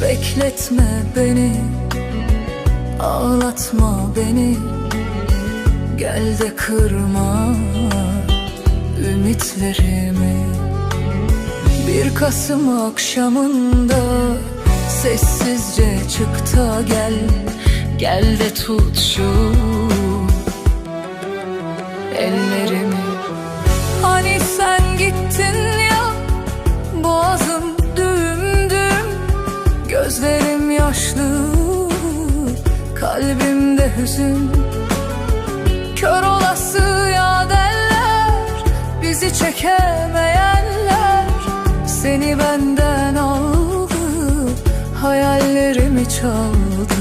Bekletme beni Ağlatma beni. Gel de kırma Ümitlerimi. Bir Kasım akşamında Sessizce çık da gel Gel de tut şu Ellerimi Gözlerim yaşlı Kalbimde hüzün. Kör olası ya derler Bizi çekemeyenler. Seni benden aldı Hayallerimi çaldı